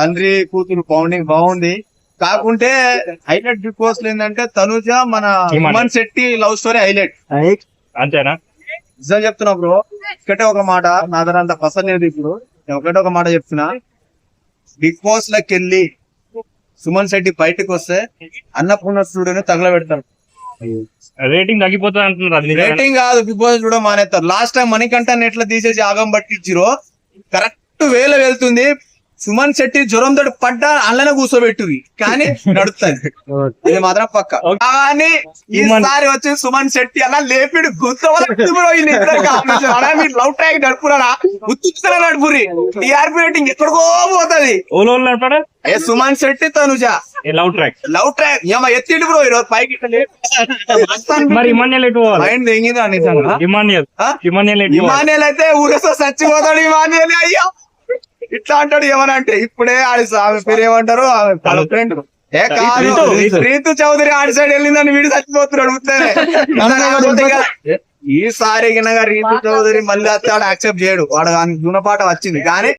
తండ్రి కూతురు బౌండింగ్ బాగుంది. కాకుంటే హైలైట్ బిగ్ బాస్లో ఏంటంటే తనుజ మన. Iman Shetty love story highlight అంతేనా? నిజం చెప్తున్నా బ్రో ఒకటే ఒక మాట నా దగ్గర అంత పసంद లేదు ఇప్పుడు. నేను ఒకటే ఒక మాట చెప్తున్నా. బిగ్ బాస్ లకి వెళ్ళి సుమన్ శెట్టి బయటకు వస్తే అన్నపూర్ణ స్టూడియోని తగలబెడతారు. రేటింగ్ తగ్గిపోతుంది అంటున్నారు? రేటింగ్ కాదు బిగ్ బాస్ కూడా మానేస్తారు. లాస్ట్ టైం మణికంఠన్ ఎట్లా తీసేసి ఆగం పట్టించిరో కరెక్ట్ వేల వెళ్తుంది. సుమన్ శెట్టి జ్వరం తోటి పడ్డా అల్లనే కూర్చోబెట్టువి కానీ నడుస్తుంది ఇది మాత్రం పక్క. కానీ ఈసారి వచ్చి సుమన్ శెట్టి అలా లేపిడు మీరు లవ్ ట్రాక్ నడుపురా ఉత్తుతనే నడుపురి టీఆర్పీ రేటింగ్ ఎక్కడికో పోతది. ఏ Suman Shetty Tanuja. Love track love track ఏమో ఎత్తిండు బ్రో ఈరోజు పైకి మరి ఇమాన్యుల్ ఎటు పోవాలి? మైండ్ తెంగిందా నిజంగా? ఇమాన్యుల్? ఇమాన్యుల్ అయితే ఊరేసో చచ్చిపోతాడు ఇమానియల్ అయ్యో. ఇట్లా అంటాడు ఏమని అంటే ఇప్పుడే ఆడి ఆమె పేరు ఏమంటారు ఆమె వాళ్ళ ఫ్రెండ్ ఏ కాదు రీతు, చౌదరి ఆడి సైడ్ వెళ్ళిందని వీడు చచ్చిపోతున్నాడు ఉత్తరే. ఈసారి రీతు చౌదరి మళ్ళీ వస్తాడు యాక్సెప్ట్ చేయడు. వాడు దానికి గుణపాఠం వచ్చింది. కానీ